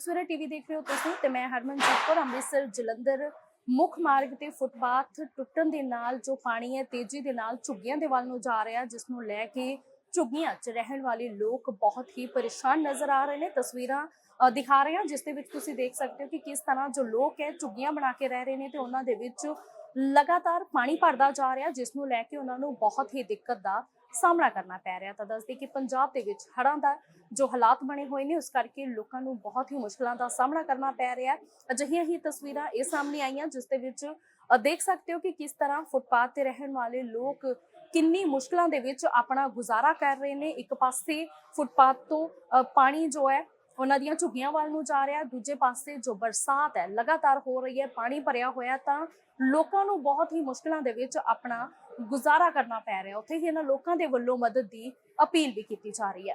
ਸਵੇਰਾ TV ਦੇਖ ਰਹੇ ਹੋ ਤੁਸੀਂ ਤੇ ਮੈਂ ਹਰਮਨਜੀਤ ਕੌਰ ਅੰਮ੍ਰਿਤਸਰ ਜਲੰਧਰ ਮੁੱਖ ਮਾਰਗ ਤੇ ਫੁੱਟਪਾਥ ਟੁੱਟਣ ਦੇ ਨਾਲ ਜੋ ਪਾਣੀ ਹੈ ਤੇਜ਼ੀ ਦੇ ਨਾਲ ਝੁੱਗੀਆਂ ਦੇ ਵੱਲ ਨੂੰ ਜਾ ਰਿਹਾ, ਜਿਸ ਨੂੰ ਲੈ ਕੇ ਝੁੱਗੀਆਂ 'ਚ ਰਹਿਣ ਵਾਲੇ ਲੋਕ ਬਹੁਤ ਹੀ ਪਰੇਸ਼ਾਨ ਨਜ਼ਰ ਆ ਰਹੇ ਨੇ। ਤਸਵੀਰਾਂ ਦਿਖਾ ਰਹੇ ਹਾਂ, ਜਿਸ ਦੇ ਵਿੱਚ ਤੁਸੀਂ ਦੇਖ ਸਕਦੇ ਹੋ ਕਿ ਕਿਸ ਤਰ੍ਹਾਂ ਜੋ ਲੋਕ ਹੈ ਝੁੱਗੀਆਂ ਬਣਾ ਕੇ ਰਹਿ ਰਹੇ ਨੇ ਤੇ ਉਹਨਾਂ ਦੇ ਵਿੱਚ ਲਗਾਤਾਰ ਪਾਣੀ ਭਰਦਾ ਜਾ ਰਿਹਾ, ਜਿਸ ਨੂੰ ਲੈ ਕੇ ਉਹਨਾਂ ਨੂੰ ਬਹੁਤ ਹੀ ਦਿੱਕਤ ਦਾ ਸਾਹਮਣਾ ਕਰਨਾ ਪੈ ਰਿਹਾ ਤਾਂ ਦੱਸਦੇ ਕਿ ਪੰਜਾਬ ਦੇ ਵਿੱਚ ਹੜ੍ਹਾਂ ਦਾ ਜੋ ਹਾਲਾਤ ਬਣੇ ਹੋਏ ਨੇ, ਉਸ ਕਰਕੇ ਲੋਕਾਂ ਨੂੰ ਬਹੁਤ ਹੀ ਮੁਸ਼ਕਲਾਂ ਦਾ ਸਾਹਮਣਾ ਕਰਨਾ ਪੈ ਰਿਹਾ। ਹੈ ਅਜਿਹੀਆਂ ਹੀ ਤਸਵੀਰਾਂ ਇਹ ਸਾਹਮਣੇ ਆਈਆਂ, ਜਿਸ ਦੇ ਵਿੱਚ ਦੇਖ ਸਕਦੇ ਹੋ ਕਿ ਕਿਸ ਤਰ੍ਹਾਂ ਫੁੱਟਪਾਥ ਤੇ ਰਹਿਣ ਵਾਲੇ ਲੋਕ ਕਿੰਨੀ ਮੁਸ਼ਕਲਾਂ ਦੇ ਵਿੱਚ ਆਪਣਾ ਗੁਜ਼ਾਰਾ ਕਰ ਰਹੇ ਨੇ। ਇੱਕ ਪਾਸੇ ਫੁੱਟਪਾਥ ਤੋਂ ਪਾਣੀ ਜੋ ਹੈ ਉਹਨਾਂ ਦੀਆਂ ਝੁੱਗੀਆਂ ਵੱਲ ਨੂੰ ਜਾ ਰਿਹਾ। ਦੂਜੇ ਪਾਸੇ ਜੋ ਬਰਸਾਤ ਹੈ ਲਗਾਤਾਰ ਹੋ ਰਹੀ ਹੈ ਪਾਣੀ ਭਰਿਆ ਹੋਇਆ ਤਾਂ ਲੋਕਾਂ ਨੂੰ ਬਹੁਤ ਹੀ ਮੁਸ਼ਕਲਾਂ ਦੇ ਵਿੱਚ ਆਪਣਾ ਗੁਜ਼ਾਰਾ ਕਰਨਾ ਪੈ ਰਿਹਾ ਉੱਥੇ ਹੀ ਇਹਨਾਂ ਲੋਕਾਂ ਦੇ ਵੱਲੋਂ ਮਦਦ ਦੀ ਅਪੀਲ ਵੀ ਕੀਤੀ ਜਾ ਰਹੀ ਹੈ।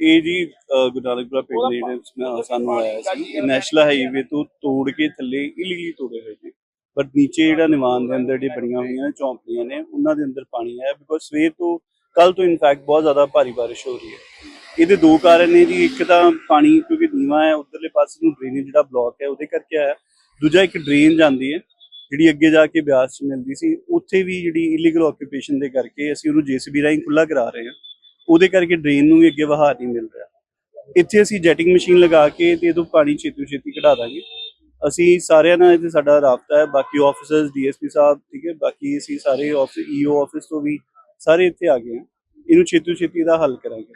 ਇਹ ਜੀ ਅਹ, ਗੁਰੂ ਨਾਨਕਪੁਰਾ ਪਿੰਡ ਦੇ ਜਿਹੜੇ ਸਾਨੂੰ ਆਇਆ ਸੀ ਇਹ ਨੈਸ਼ਨਲ ਹਾਈਵੇ ਤੋਂ ਤੋੜ ਕੇ ਥੱਲੇ ਇਲੀਗਲੀ ਤੋੜੇ ਹੋਏ ਨੇ। ਪਰ ਨੀਚੇ ਜਿਹੜਾ ਨਿਵਾਨ ਦੇ ਅੰਦਰ ਜਿਹੜੀ ਬਣੀਆਂ ਹੋਈਆਂ ਚੌਂਪੜੀਆਂ ਨੇ ਉਹਨਾਂ ਦੇ ਅੰਦਰ ਪਾਣੀ ਆਇਆ ਬਿਕੋਜ਼ ਸਵੇਰ ਤੋਂ ਕੱਲ ਤੋਂ ਇਨਫੈਕਟ ਬਹੁਤ ਜ਼ਿਆਦਾ ਭਾਰੀ ਬਾਰਿਸ਼ ਹੋ ਰਹੀ ਹੈ। ਇਹਦੇ ਦੋ ਕਾਰਨ ਨੇ ਜੀ, ਇੱਕ ਤਾਂ ਪਾਣੀ, ਕਿਉਂਕਿ ਨੀਵਾਂ ਹੈ, ਉਧਰਲੇ ਪਾਸੇ ਨੂੰ ਡਰੇਨੇਜ ਜਿਹੜਾ ਬਲੌਕ ਹੈ, ਉਹਦੇ ਕਰਕੇ ਆਇਆ। ਦੂਜਾ ਇੱਕ ਡਰੇਨ ਜਾਂਦੀ ਹੈ, ਜਿਹੜੀ ਅੱਗੇ ਜਾ ਕੇ ਬਿਆਸ ਚ ਮਿਲਦੀ ਸੀ, ਉੱਥੇ ਵੀ ਜਿਹੜੀ ਇਲੀਗਲ ਆਕੂਪੇਸ਼ਨ ਦੇ ਕਰਕੇ ਅਸੀਂ ਉਹਨੂੰ ਜੀਸੀਬੀ ਰਾਹੀਂ ਖੁੱਲਾ ਕਰਾ ਰਹੇ ਹਾਂ। ਉਹਦੇ ਕਰਕੇ ਡਰੇਨ ਨੂੰ ਵੀ ਅੱਗੇ ਵਹਾਅ ਨਹੀਂ ਮਿਲ ਰਿਹਾ। ਇੱਥੇ ਅਸੀਂ ਜੈਟਿੰਗ ਮਸ਼ੀਨ ਲਗਾ ਕੇ ਤੇ ਇਹਦੋਂ ਪਾਣੀ ਛੇਤੀ ਛੇਤੀ ਕਢਾ ਦਾਂਗੇ। ਅਸੀਂ ਸਾਰਿਆਂ ਨਾਲ ਇੱਥੇ ਸਾਡਾ ਰਾਬਤਾ ਹੈ, ਬਾਕੀ ਆਫੀਸਰਸ ਡੀਐਸਪੀ ਸਾਹਿਬ, ਠੀਕ ਹੈ, ਬਾਕੀ ਅਸੀਂ ਸਾਰੇ ਆਫਿਸ ਈਓ ਆਫਿਸ ਤੋਂ ਵੀ ਸਾਰੇ ਇੱਥੇ ਆ ਗਏ ਹਾਂ ਇਹਨੂੰ ਛੇਤੀ ਛੇਤੀ ਦਾ ਹੱਲ ਕਰਾਂਗੇ।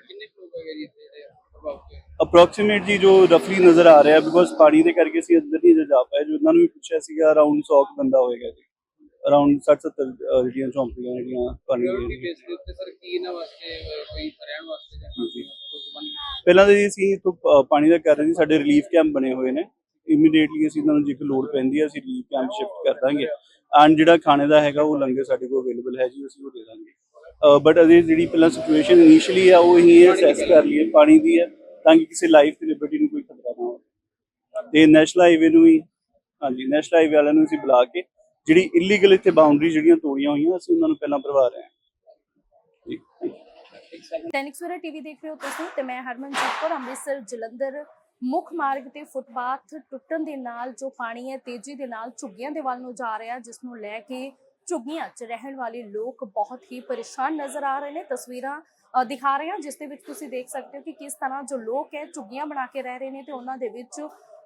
ਅਪਰੋਕਸੀਮੇਟ ਜੀ ਜੋ ਰਫਲੀ ਨਜ਼ਰ ਆ ਰਿਹਾ ਬਿਕੋਜ਼ ਪਾਣੀ ਦੇ ਕਰਕੇ ਅਸੀਂ ਅੰਦਰ ਨਹੀਂ ਜਾ ਪਾਏ ਜੋ ਉਹਨਾਂ ਨੂੰ ਵੀ ਪੁੱਛਿਆ ਸੀਗਾ ਅਰਾਊਂਡ 100 ਕੁ ਬੰਦਾ ਹੋਏਗਾ ਜੀ। ਅਰਾਊਂਡ 60 70 ਜਿਹੜੀਆਂ ਝੌਂਪੜੀਆਂ ਜਿਹੜੀਆਂ ਪਾਣੀ ਦੀਆਂ ਹਾਂਜੀ। ਪਹਿਲਾਂ ਤਾਂ ਜੀ ਅਸੀਂ ਇੱਥੋਂ ਪਾਣੀ ਦਾ ਕਰ ਰਹੇ ਸੀ ਸਾਡੇ ਰਿਲੀਫ ਕੈਂਪ ਬਣੇ ਹੋਏ ਨੇ। ਇਮੀਡੀਏਟਲੀ ਅਸੀਂ ਇਹਨਾਂ ਨੂੰ ਜੇ ਕੋਈ ਲੋੜ ਪੈਂਦੀ ਹੈ ਅਸੀਂ ਰਿਲੀਫ ਕੈਂਪ ਸ਼ਿਫਟ ਕਰ ਦਾਂਗੇ। ਐਂਡ ਜਿਹੜਾ ਖਾਣੇ ਦਾ ਹੈਗਾ ਉਹ ਲੰਗਰ ਸਾਡੇ ਕੋਲ ਅਵੇਲੇਬਲ ਹੈ ਜੀ ਅਸੀਂ ਉਹ ਦੇ ਦਾਂਗੇ। ਬਟ ਅਜੇ ਜਿਹੜੀ ਪਹਿਲਾਂ ਸਿਚੁਏਸ਼ਨ ਇਨੀਸ਼ੀਅਲੀ ਆ, ਉਹ ਹੀ ਅਸੈਸ ਕਰ ਲਈਏ, ਪਾਣੀ ਦੀ ਹੈ, ਤਾਂ ਕਿ ਕਿਸੇ ਲਾਈਫ ਦੀ ਲਿਬਰਟੀ ਨੂੰ ਕੋਈ ਖਤਰਾ ਨਾ ਹੋਵੇ। ਤੇ ਨੈਸ਼ਨਲ ਹਾਈਵੇ ਨੂੰ ਵੀ, ਹਾਂਜੀ ਨੈਸ਼ਨਲ ਹਾਈਵੇ ਵਾਲਿਆਂ ਨੂੰ ਅਸੀਂ ਬੁਲਾ ਕੇ, ਜਿਹੜੀ ਇਲੀਗਲ ਇੱਥੇ ਬਾਉਂਡਰੀ ਜਿਹੜੀਆਂ ਤੋੜੀਆਂ ਹੋਈਆਂ, ਅਸੀਂ ਉਹਨਾਂ ਨੂੰ ਪਹਿਲਾਂ ਭਰਵਾ ਰਹੇ ਹਾਂ। ਠੀਕ ਟੀਵੀ ਦੇਖ ਰਹੇ ਹੋ ਤੁਸੀਂ ਤੇ ਮੈਂ ਹਰਮਨਜੀਤ ਕੌਰ, ਅੰਮ੍ਰਿਤਸਰ ਜਲੰਧਰ ਮੁੱਖ ਮਾਰਗ ਤੇ ਫੁੱਟਪਾਥ ਟੁੱਟਣ ਦੇ ਨਾਲ ਜੋ ਪਾਣੀ ਹੈ, ਤੇਜ਼ੀ ਦੇ ਨਾਲ ਝੁੱਗੀਆਂ ਦੇ ਵੱਲ ਨੂੰ ਜਾ ਰਿਹਾ, ਜਿਸ ਨੂੰ ਲੈ ਕੇ ਝੁੱਗੀਆਂ 'ਚ ਰਹਿਣ ਵਾਲੇ ਲੋਕ ਬਹੁਤ ਹੀ ਪਰੇਸ਼ਾਨ ਨਜ਼ਰ ਆ ਰਹੇ ਨੇ, ਤਸਵੀਰਾਂ ਦਿਖਾ ਰਹੇ ਹਾਂ, ਜਿਸ ਦੇ ਵਿੱਚ ਤੁਸੀਂ ਦੇਖ ਸਕਦੇ ਹੋ ਕਿ ਕਿਸ ਤਰ੍ਹਾਂ ਜੋ ਲੋਕ ਹੈ ਝੁੱਗੀਆਂ ਬਣਾ ਕੇ ਰਹਿ ਰਹੇ ਨੇ ਤੇ ਉਹਨਾਂ ਦੇ ਵਿੱਚ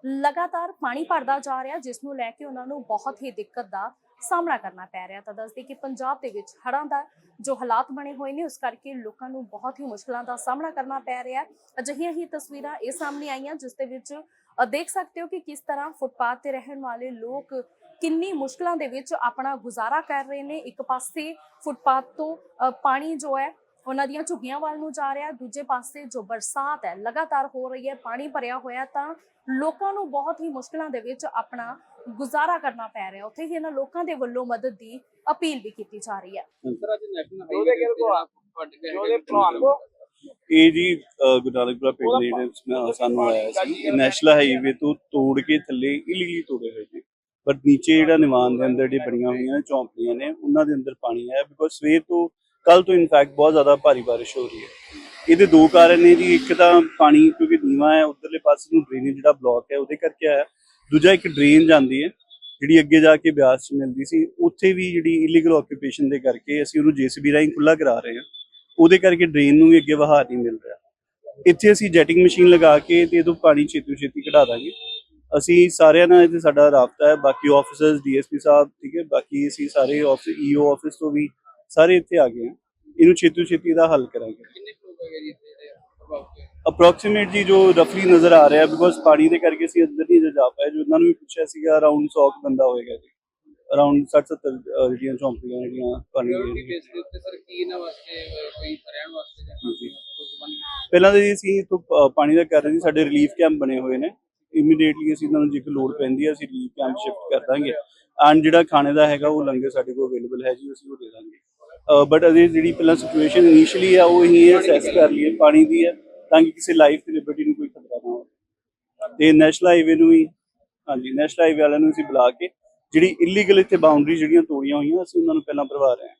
ਲਗਾਤਾਰ ਪਾਣੀ ਭਰਦਾ ਜਾ ਰਿਹਾ, ਜਿਸ ਨੂੰ ਲੈ ਕੇ ਉਹਨਾਂ ਨੂੰ ਬਹੁਤ ਹੀ ਦਿੱਕਤ ਦਾ ਸਾਹਮਣਾ ਕਰਨਾ ਪੈ ਰਿਹਾ। ਤਾਂ ਦੱਸਦੇ ਕਿ ਪੰਜਾਬ ਦੇ ਵਿੱਚ ਹੜ੍ਹਾਂ ਦਾ ਜੋ ਹਾਲਾਤ ਬਣੇ ਹੋਏ ਨੇ, ਉਸ ਕਰਕੇ ਲੋਕਾਂ ਨੂੰ ਬਹੁਤ ਹੀ ਮੁਸ਼ਕਲਾਂ ਦਾ ਸਾਹਮਣਾ ਕਰਨਾ ਪੈ ਰਿਹਾ। ਅਜਿਹੀਆਂ ਹੀ ਤਸਵੀਰਾਂ ਇਹ ਸਾਹਮਣੇ ਆਈਆਂ, ਜਿਸ ਦੇ ਵਿੱਚ ਦੇਖ ਸਕਦੇ ਹੋ ਕਿ ਕਿਸ ਤਰ੍ਹਾਂ ਫੁੱਟਪਾਥ ਤੇ ਰਹਿਣ ਵਾਲੇ ਲੋਕ ਕਿੰਨੀ ਮੁਸ਼ਕਲਾਂ ਦੇ ਵਿੱਚ ਆਪਣਾ ਗੁਜ਼ਾਰਾ ਕਰ ਰਹੇ ਨੇ। ਇੱਕ ਪਾਸੇ ਫੁੱਟਪਾਥ ਤੋਂ ਪਾਣੀ ਜੋ ਹੈ ਉਹਨਾਂ ਦੀਆਂ ਝੁੱਗੀਆਂ ਵੱਲ ਨੂੰ ਜਾ ਰਿਹਾ। ਦੂਜੇ ਪਾਸੇ ਜੋ ਬਰਸਾਤ ਹੈ ਲਗਾਤਾਰ ਹੋ ਰਹੀ ਹੈ ਪਾਣੀ ਭਰਿਆ ਹੋਇਆ ਤਾਂ ਲੋਕਾਂ ਨੂੰ ਬਹੁਤ ਹੀ ਮੁਸ਼ਕਲਾਂ ਦੇ ਵਿੱਚ ਆਪਣਾ ਗੁਜ਼ਾਰਾ ਕਰਨਾ ਪੈ ਰਿਹਾ। ਉੱਥੇ ਹੀ ਇਹਨਾਂ ਲੋਕਾਂ ਦੇ ਵੱਲੋਂ ਮਦਦ ਦੀ ਅਪੀਲ ਵੀ ਕੀਤੀ ਜਾ ਰਹੀ ਹੈ। ਇਹ ਜੀ ਅਹ, ਗੁਰੂ ਨਾਨਕਪੁਰਾ ਪਿੰਡ ਦੇ ਜਿਹੜੇ ਸ- ਸਾਨੂੰ ਆਇਆ ਸੀ ਇਹ ਨੈਸ਼ਨਲ ਹਾਈਵੇ ਤੋਂ ਤੋੜ ਕੇ ਥੱਲੇ ਇਲੀਗਲੀ ਤੋੜੇ ਹੋਏ ਨੇ ਬਟ ਨੀਚੇ ਜਿਹੜਾ ਨਿਵਾਨ ਦੇ ਅੰਦਰ ਜਿਹੜੀ ਬਣੀਆਂ ਹੋਈਆਂ ਨੇ ਚੌਂਪੜੀਆਂ ਨੇ ਉਹਨਾਂ ਦੇ ਅੰਦਰ ਪਾਣੀ ਹੈ ਬਿਕੋਜ਼ ਸਵੇਰ ਤੋਂ ਕੱਲ ਤੋਂ ਇਨਫੈਕਟ ਬਹੁਤ ਜ਼ਿਆਦਾ ਭਾਰੀ ਬਾਰਿਸ਼ ਹੋ ਰਹੀ ਹੈ। ਇਹਦੇ ਦੋ ਕਾਰਨ ਨੇ ਜੀ ਇੱਕ ਤਾਂ ਪਾਣੀ ਕਿਉਂਕਿ ਨੀਵਾਂ ਹੈ ਉਧਰਲੇ ਪਾਸੇ ਨੂੰ ਡਰੇਨੇਜ ਜਿਹੜਾ ਬਲੌਕ ਹੈ ਉਹਦੇ ਕਰਕੇ ਆਇਆ। ਦੂਜਾ ਇੱਕ ਡਰੇਨ ਜਾਂਦੀ ਹੈ ਜਿਹੜੀ ਅੱਗੇ ਜਾ ਕੇ ਬਿਆਸ ਚ ਮਿਲਦੀ ਸੀ ਉੱਥੇ ਵੀ ਜਿਹੜੀ ਇਲੀਗਲ ਆਕੂਪੇਸ਼ਨ ਦੇ ਕਰਕੇ ਅਸੀਂ ਉਹਨੂੰ ਜੀਸੀਬੀ ਰਾਹੀਂ ਖੁੱਲਾ ਕਰਾ ਰਹੇ ਹਾਂ। ਉਹਦੇ ਕਰਕੇ ਡਰੇਨ ਨੂੰ ਵੀ ਅੱਗੇ ਵਹਾ ਨਹੀਂ ਮਿਲ ਰਿਹਾ। ਇੱਥੇ ਅਸੀਂ ਜੈਟਿੰਗ ਮਸ਼ੀਨ ਲਗਾ ਕੇ ਤੇ ਇਹਦੋਂ ਪਾਣੀ ਛੇਤੀ ਛੇਤੀ ਕਢਾ ਦਾਂਗੇ। ਅਸੀਂ ਸਾਰਿਆਂ ਨਾਲ ਇੱਥੇ ਸਾਡਾ ਰਾਬਤਾ ਹੈ ਬਾਕੀ ਆਫੀਸਰਸ ਡੀਐਸਪੀ ਸਾਹਿਬ ਠੀਕ ਹੈ ਬਾਕੀ ਅਸੀਂ ਸਾਰੇ ਆਫਿਸ ਈਓ ਆਫਿਸ ਤੋਂ ਵੀ ਸਾਰੇ ਇੱਥੇ ਆ ਗਏ ਹਾਂ। ਇਹਨੂੰ ਛੇਤੀ ਛੇਤੀ ਦਾ ਹੱਲ ਕਰਾਂਗੇ। ਅਪਰੋਕਸੀਮੇਟ ਜੀ ਜੋ ਰਫਲੀ ਨਜ਼ਰ ਆ ਰਿਹਾ ਬਿਕੋਜ਼ ਪਾਣੀ ਦੇ ਕਰਕੇ ਅਸੀਂ ਅੰਦਰ ਨਹੀਂ ਜਾ ਪਾਏ ਜੋ ਉਹਨਾਂ ਨੂੰ ਵੀ ਪੁੱਛਿਆ ਸੀਗਾ ਅਰਾਊਂਡ 100 ਕੁ ਬੰਦਾ ਹੋਏਗਾ ਜੀ। ਅਰਾਊਂਡ 60 70 ਜਿਹੜੀਆਂ ਚੌਂਪੀਆਂ ਜਿਹੜੀਆਂ ਪਾਣੀ ਸਿਕਿਉਰਿਟੀ ਦੀਆਂ ਬੇਸ ਦੇ ਉੱਤੇ ਸਰ ਕੀ ਇਹਨਾਂ ਵਾਸਤੇ ਅਹ, ਕੋਈ ਰਹਿਣ ਵਾਸਤੇ ਜਾਂ ਪਹਿਲਾਂ ਤਾਂ ਜੀ ਅਸੀਂ ਤੋਂ ਪਾਣੀ ਦਾ ਕਰ ਰਹੇ ਸੀ ਸਾਡੇ ਰਿਲੀਫ ਕੈਂਪ ਬਣੇ ਹੋਏ ਨੇ। ਇਮੀਡੀਏਟਲੀ ਅਸੀਂ ਇਹਨਾਂ ਨੂੰ ਜੇ ਕੋਈ ਲੋੜ ਪੈਂਦੀ ਹੈ ਅਸੀਂ ਰਿਲੀਫ ਕੈਂਪ ਸ਼ਿਫਟ ਕਰ ਦਾਂਗੇ। ਐਂਡ ਜਿਹੜਾ ਖਾਣੇ ਦਾ ਹੈਗਾ ਉਹ ਲੰਗਰ ਸਾਡੇ ਕੋਲ ਅਵੇਲੇਬਲ ਹੈ ਜੀ ਅਸੀਂ ਉਹ ਦੇ ਦਾਂਗੇ। ਬਟ ਅਜੇ ਜਿਹੜੀ ਪਹਿਲਾਂ ਸਿਚੁਏਸ਼ਨ ਇਨੀਸ਼ੀਅਲੀ ਆ ਉਹ ਹੀ ਅਸੈਸ ਕਰ ਲਈਏ ਪਾਣੀ ਦੀ ਹੈ ਤਾਂ ਕਿ ਕਿਸੇ ਲਾਈਫ ਤੇ ਲਿਬਰਟੀ ਨੂੰ ਕੋਈ ਖਤਰਾ ਨਾ ਹੋਵੇ। ਤੇ ਨੈਸ਼ਨਲ ਹਾਈਵੇ ਨੂੰ ਵੀ ਹਾਂਜੀ ਨੈਸ਼ਨਲ ਹਾਈਵੇ ਵਾਲਿਆਂ ਨੂੰ ਅਸੀਂ ਬੁਲਾ ਕੇ ਜਿਹੜੀ ਇਲੀਗਲ ਇੱਥੇ ਬਾਉਂਡਰੀ ਜਿਹੜੀਆਂ ਤੋੜੀਆਂ ਹੋਈਆਂ, ਅਸੀਂ ਉਹਨਾਂ ਨੂੰ ਪਹਿਲਾਂ ਭਰਵਾ ਰਹੇ ਹਾਂ।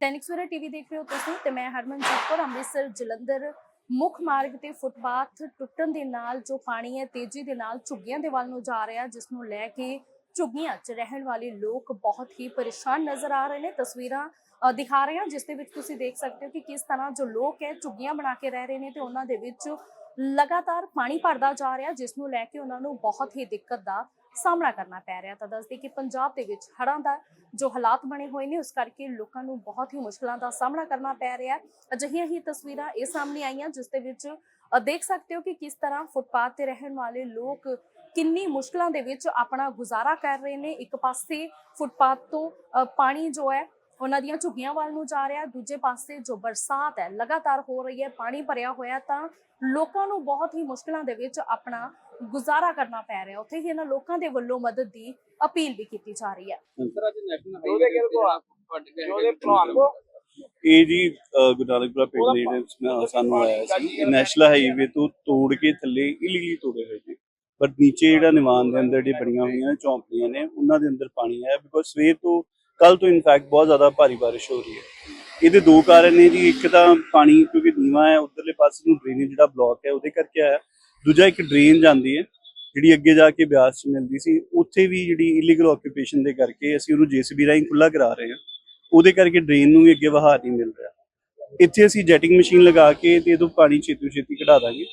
ਦੈਨਿਕ ਸਵੇਰਾ ਟੀਵੀ ਦੇਖ ਰਹੇ ਹੋ ਤੁਸੀਂ ਤੇ ਮੈਂ ਹਰਮਨਜੀਤ ਕੌਰ ਅੰਮ੍ਰਿਤਸਰ ਜਲੰਧਰ ਮੁੱਖ ਮਾਰਗ ਤੇ ਫੁੱਟਪਾਥ ਟੁੱਟਣ ਦੇ ਨਾਲ ਜੋ ਪਾਣੀ ਹੈ, ਤੇਜ਼ੀ ਦੇ ਨਾਲ ਝੁੱਗੀਆਂ ਦੇ ਵੱਲ ਨੂੰ ਜਾ ਰਿਹਾ, ਜਿਸ ਨੂੰ ਲੈ ਕੇ ਝੁੱਗੀਆਂ 'ਚ ਰਹਿਣ ਵਾਲੇ ਲੋਕ ਬਹੁਤ ਹੀ ਪਰੇਸ਼ਾਨ ਨਜ਼ਰ ਆ ਰਹੇ ਨੇ। ਤਸਵੀਰਾਂ ਦਿਖਾ ਰਹੇ ਹਾਂ, ਜਿਸ ਦੇ ਵਿੱਚ ਤੁਸੀਂ ਦੇਖ ਸਕਦੇ ਹੋ ਕਿ ਕਿਸ ਤਰ੍ਹਾਂ ਜੋ ਲੋਕ ਹੈ, ਝੁੱਗੀਆਂ ਬਣਾ ਕੇ ਰਹਿ ਰਹੇ ਨੇ ਤੇ ਉਹਨਾਂ ਦੇ ਵਿੱਚ ਲਗਾਤਾਰ ਪਾਣੀ ਭਰਦਾ ਜਾ ਰਿਹਾ, ਜਿਸ ਨੂੰ ਲੈ ਕੇ ਉਹਨਾਂ ਨੂੰ ਬਹੁਤ ਹੀ ਦਿੱਕਤ ਦਾ ਸਾਹਮਣਾ ਕਰਨਾ ਪੈ ਰਿਹਾ। ਤਾਂ ਦੱਸਦੇ ਕਿ ਪੰਜਾਬ ਦੇ ਵਿੱਚ ਹੜ੍ਹਾਂ ਦਾ ਜੋ ਹਾਲਾਤ ਬਣੇ ਹੋਏ ਨੇ, ਉਸ ਕਰਕੇ ਲੋਕਾਂ ਨੂੰ ਬਹੁਤ ਹੀ ਮੁਸ਼ਕਲਾਂ ਦਾ ਸਾਹਮਣਾ ਕਰਨਾ ਪੈ ਰਿਹਾ ਅਜਿਹੀਆਂ ਹੀ ਤਸਵੀਰਾਂ ਇਹ ਸਾਹਮਣੇ ਆਈਆਂ, ਜਿਸ ਦੇ ਵਿੱਚ ਦੇਖ ਸਕਦੇ ਹੋ ਕਿ ਕਿਸ ਤਰ੍ਹਾਂ ਫੁੱਟਪਾਥ ਤੇ ਰਹਿਣ ਵਾਲੇ ਲੋਕ ਕਿੰਨੀ ਮੁਸ਼ਕਲਾਂ ਦੇ ਵਿੱਚ ਆਪਣਾ ਗੁਜ਼ਾਰਾ ਕਰ ਰਹੇ ਨੇ। ਇੱਕ ਪਾਸੇ ਫੁੱਟਪਾਥ ਤੋਂ ਪਾਣੀ ਜੋ ਹੈ, ਉਹਨਾਂ ਦੀਆਂ ਝੁੱਗੀਆਂ ਵੱਲ ਨੂੰ ਜਾ ਰਿਹਾ, ਦੂਜੇ ਪਾਸੇ ਜੋ ਬਰਸਾਤ ਹੈ, ਲਗਾਤਾਰ ਹੋ ਰਹੀ ਹੈ, ਪਾਣੀ ਭਰਿਆ ਹੋਇਆ ਤਾਂ ਲੋਕਾਂ ਨੂੰ ਬਹੁਤ ਹੀ ਮੁਸ਼ਕਲਾਂ ਦੇ ਵਿੱਚ ਆਪਣਾ ਗੁਜ਼ਾਰਾ ਕਰਨਾ ਪੈ ਰਿਹਾ ਉੱਥੇ ਹੀ ਇਹਨਾਂ ਲੋਕਾਂ ਦੇ ਵੱਲੋਂ ਮਦਦ ਦੀ ਅਪੀਲ ਵੀ ਕੀਤੀ ਜਾ ਰਹੀ ਹੈ। ਇਹ ਜੀ ਅਹ, ਗੁਰੂ ਨਾਨਕਪੁਰਾ ਪਿੰਡ ਦੇ ਜਿਹੜੇ ਸ- ਸਾਨੂੰ ਆਇਆ ਸੀ। ਇਹ ਨੈਸ਼ਨਲ ਹਾਈਵੇ ਤੋਂ ਤੋੜ ਕੇ ਥੱਲੇ ਇਲੀਗਲੀ ਤੋੜੇ ਹੋਏ ਨੇ। ਬਟ ਨੀਚੇ ਜਿਹੜਾ ਨਿਵਾਨ ਦੇ ਅੰਦਰ ਜਿਹੜੀ ਬਣੀਆਂ ਹੋਈਆਂ ਨੇ ਚੌਂਪੜੀਆਂ ਨੇ ਉਹਨਾਂ ਦੇ ਅੰਦਰ ਪਾਣੀ ਹੈ ਬਿਕੋਜ਼ ਸਵੇਰ ਤੋਂ ਕੱਲ ਤੋਂ ਇਨਫੈਕਟ ਬਹੁਤ ਜ਼ਿਆਦਾ ਭਾਰੀ ਬਾਰਿਸ਼ ਹੋ ਰਹੀ ਹੈ। ਇਹਦੇ ਦੋ ਕਾਰਨ ਨੇ ਜੀ, ਇੱਕ ਤਾਂ ਪਾਣੀ, ਕਿਉਂਕਿ ਨੀਵਾਂ ਹੈ, ਉਧਰਲੇ ਪਾਸੇ ਨੂੰ ਡਰੇਨੇਜ ਜਿਹੜਾ ਬਲੌਕ ਹੈ, ਉਹਦੇ ਕਰਕੇ ਆਇਆ। ਦੂਜਾ ਇੱਕ ਡਰੇਨ ਜਾਂਦੀ ਹੈ, ਜਿਹੜੀ ਅੱਗੇ ਜਾ ਕੇ ਬਿਆਸ ਚ ਮਿਲਦੀ ਸੀ, ਉੱਥੇ ਵੀ ਜਿਹੜੀ ਇਲੀਗਲ ਆਕੂਪੇਸ਼ਨ ਦੇ ਕਰਕੇ ਅਸੀਂ ਉਹਨੂੰ ਜੀਸੀਬੀ ਰਾਹੀਂ ਖੁੱਲਾ ਕਰਾ ਰਹੇ ਹਾਂ। ਉਹਦੇ ਕਰਕੇ ਡਰੇਨ ਨੂੰ ਵੀ ਅੱਗੇ ਵਹਾ ਨਹੀਂ ਮਿਲ ਰਿਹਾ। ਇੱਥੇ ਅਸੀਂ ਜੈਟਿੰਗ ਮਸ਼ੀਨ ਲਗਾ ਕੇ ਤੇ ਇਹਦੋਂ ਪਾਣੀ ਛੇਤੀ ਛੇਤੀ ਕਢਾ ਦਾਂਗੇ।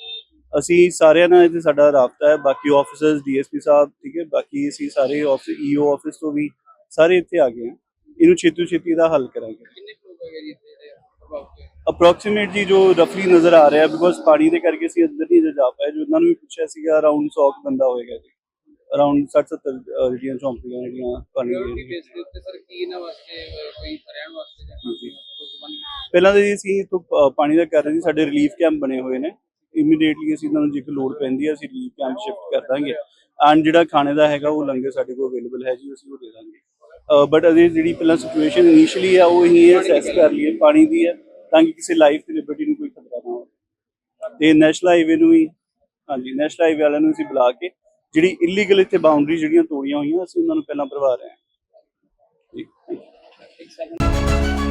ਅਸੀਂ ਸਾਰਿਆਂ ਨਾਲ ਇੱਥੇ ਸਾਡਾ ਰਾਬਤਾ ਹੈ, ਬਾਕੀ ਆਫੀਸਰਸ ਡੀਐਸਪੀ ਸਾਹਿਬ, ਠੀਕ ਹੈ, ਬਾਕੀ ਅਸੀਂ ਸਾਰੇ ਆਫਿਸ ਈਓ ਆਫਿਸ ਤੋਂ ਵੀ ਸਾਰੇ ਇੱਥੇ ਆ ਗਏ ਹਾਂ। ਇਹਨੂੰ ਛੇਤੀ ਛੇਤੀ ਦਾ ਹੱਲ ਕਰਾਂਗੇ। ਇੱਥੇ ਜਿਹੜੇ ਪ੍ਰਭਾਵਿਤ ਹੋਏ? ਅਪਰੋਕਸੀਮੇਟ ਜੀ ਜੋ ਰਫਲੀ ਨਜ਼ਰ ਆ ਰਿਹਾ ਬਿਕੋਜ਼ ਪਾਣੀ ਦੇ ਕਰਕੇ ਅਸੀਂ ਅੰਦਰ ਨਹੀਂ ਜਾ ਪਾਏ ਜੋ ਉਹਨਾਂ ਨੂੰ ਵੀ ਪੁੱਛਿਆ ਸੀਗਾ ਅਰਾਊਂਡ 100 ਕੁ ਬੰਦਾ ਹੋਏਗਾ ਜੀ। ਅਰਾਊਂਡ 60 70 ਜਿਹੜੀਆਂ ਚੌਂਪੀਆਂ ਜਿਹੜੀਆਂ ਪਾਣੀ ਦੀਆਂ ਬੇਸ ਦੇ ਉੱਤੇ ਸਰ ਕੀ ਇਹਨਾਂ ਵਾਸਤੇ ਕੋਈ ਰਹਿਣ ਵਾਸਤੇ ਜਾਂ ਪਹਿਲਾਂ ਤਾਂ ਜੀ ਅਸੀਂ ਤੋਂ ਪ- ਪਾਣੀ ਦਾ ਕਰ ਰਹੇ ਸੀ ਸਾਡੇ ਰਿਲੀਫ ਕੈਂਪ ਬਣੇ ਹੋਏ ਨੇ। ਇਮੀਡੀਏਟਲੀ ਅਸੀਂ ਇਹਨਾਂ ਨੂੰ ਜੇ ਕੋਈ ਲੋੜ ਪੈਂਦੀ ਹੈ ਅਸੀਂ ਰਿਲੀਫ ਕੈਂਪ ਸ਼ਿਫਟ ਕਰ ਦਾਂਗੇ। ਐਂਡ ਜਿਹੜਾ ਖਾਣੇ ਦਾ ਹੈਗਾ ਉਹ ਲੰਗਰ ਸਾਡੇ ਕੋਲ ਅਵੇਲੇਬਲ ਹੈ ਜੀ ਅਸੀਂ ਉਹ ਦੇ ਦਾਂਗੇ। ਬਟ ਅਜੇ ਜਿਹੜੀ ਪਹਿਲਾਂ ਸਿਚੁਏਸ਼ਨ ਇਨੀਸ਼ੀਅਲੀ ਆ, ਉਹ ਹੀ ਅਸੈਸ ਕਰ ਲਈਏ, ਪਾਣੀ ਦੀ ਹੈ, ਤਾਂ ਕਿ ਕਿਸੇ ਲਾਈਫ ਤੇ ਲਿਬਰਟੀ ਨੂੰ ਕੋਈ ਖਤਰਾ ਨਾ ਹੋਵੇ ਤੇ ਨੈਸ਼ਨਲ ਹਾਈਵੇ ਨੂੰ ਵੀ, ਹਾਂਜੀ ਨੈਸ਼ਨਲ ਹਾਈਵੇ ਵਾਲਿਆਂ ਨੂੰ ਅਸੀਂ ਬੁਲਾ ਕੇ, ਜਿਹੜੀ ਇਲੀਗਲ ਇੱਥੇ ਬਾਉਂਡਰੀ ਜਿਹੜੀਆਂ ਤੋੜੀਆਂ ਹੋਈਆਂ, ਅਸੀਂ ਉਹਨਾਂ ਨੂੰ ਪਹਿਲਾਂ ਭਰਵਾ ਰਹੇ ਹਾਂ ਜੀ thank you.